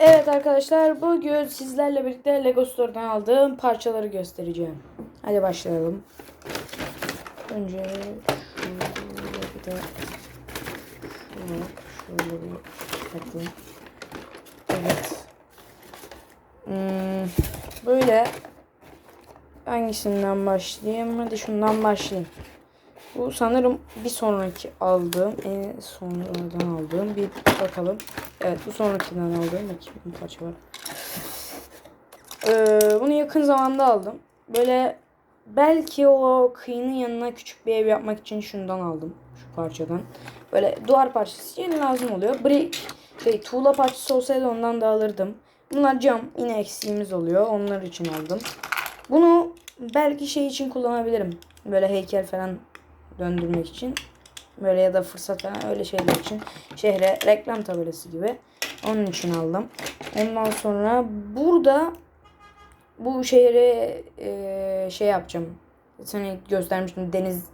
Evet arkadaşlar bugün sizlerle birlikte Lego Store'dan aldığım parçaları göstereceğim. Hadi başlayalım. Önce şöyle bir de şöyle, şöyle bir çıkartayım. Evet. Hmm, böyle hangisinden başlayayım? Hadi şundan başlayayım. Bu sanırım bir sonraki aldığım, en sonradan aldığım bir bakalım. Evet bu sonrakinden aldığım bakayım bir parça var. Ee, bunu yakın zamanda aldım. Böyle belki o kıyının yanına küçük bir ev yapmak için şundan aldım. Şu parçadan. Böyle duvar parçası için lazım oluyor. Brick, şey tuğla parçası olsaydı ondan da alırdım. Bunlar cam. Yine eksiğimiz oluyor. Onlar için aldım. Bunu belki şey için kullanabilirim. Böyle heykel falan döndürmek için. Böyle ya da fırsat falan öyle şeyler için. Şehre reklam tabelası gibi. Onun için aldım. Ondan sonra burada bu şehre e, şey yapacağım. Sana göstermiştim deniz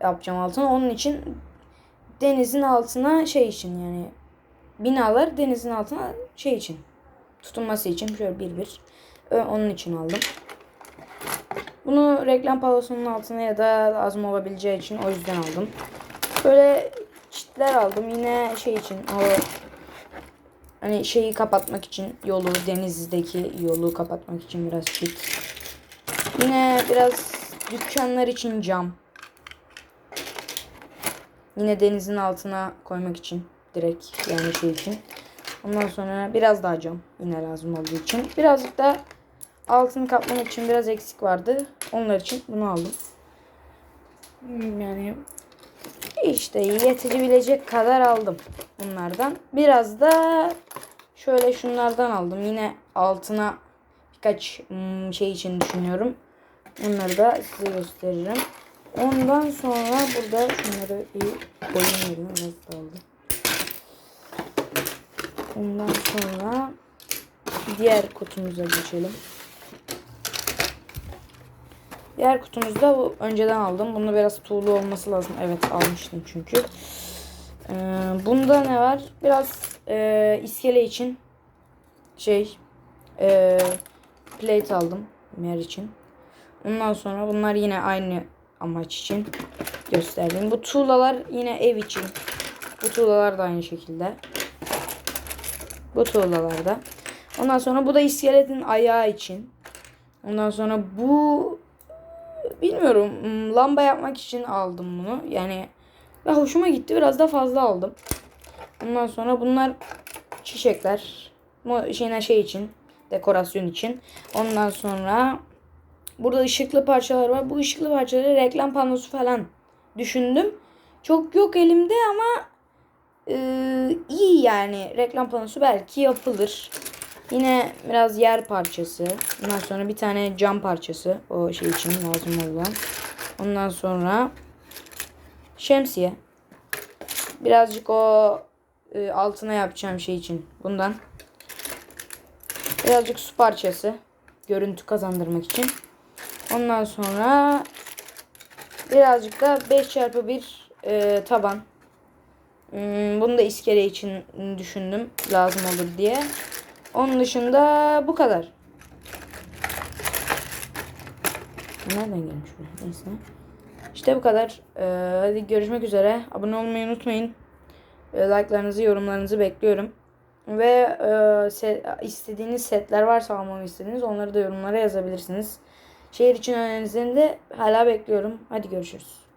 yapacağım altına. Onun için denizin altına şey için yani binalar denizin altına şey için tutunması için şöyle bir bir onun için aldım. Bunu reklam panosunun altına ya da lazım olabileceği için o yüzden aldım. Böyle çitler aldım. Yine şey için o hani şeyi kapatmak için yolu denizdeki yolu kapatmak için biraz çit. Yine biraz dükkanlar için cam. Yine denizin altına koymak için direkt yani şey için. Ondan sonra biraz daha cam yine lazım olduğu için. Birazcık da altını kaplamak için biraz eksik vardı. Onlar için bunu aldım. Hmm, Yani işte yetebilecek kadar aldım bunlardan. Biraz da şöyle şunlardan aldım. Yine altına birkaç hmm, şey için düşünüyorum. Onları da size gösteririm. Ondan sonra burada şunları bir koyayım biraz dağıldı. Ondan sonra diğer kutumuza geçelim. Diğer kutumuzda bu önceden aldım. Bunda biraz tuğlu olması lazım. Evet almıştım çünkü. Ee, bunda ne var? Biraz e, iskele için şey e, plate aldım. Yer için. Ondan sonra bunlar yine aynı amaç için gösterdim. Bu tuğlalar yine ev için. Bu tuğlalar da aynı şekilde. Bu tuğlalar da. Ondan sonra bu da iskeletin ayağı için. Ondan sonra bu bilmiyorum hmm, lamba yapmak için aldım bunu. Yani ve hoşuma gitti. Biraz da fazla aldım. Ondan sonra bunlar çiçekler. Şeyine şey için, dekorasyon için. Ondan sonra burada ışıklı parçalar var. Bu ışıklı parçaları reklam panosu falan düşündüm. Çok yok elimde ama e, iyi yani. Reklam panosu belki yapılır. Yine biraz yer parçası. Ondan sonra bir tane cam parçası. O şey için lazım olan. Ondan sonra şemsiye. Birazcık o e, altına yapacağım şey için. Bundan. Birazcık su parçası. Görüntü kazandırmak için. Ondan sonra birazcık da 5x1 e, taban. Hmm, bunu da iskele için düşündüm. Lazım olur diye. Onun dışında bu kadar. Nereden gelmiş bu? Neyse. İşte bu kadar. Ee, hadi görüşmek üzere. Abone olmayı unutmayın. Ee, like'larınızı, yorumlarınızı bekliyorum. Ve e, set, istediğiniz setler varsa almamı istediğiniz onları da yorumlara yazabilirsiniz. Şehir için önerinizi de hala bekliyorum. Hadi görüşürüz.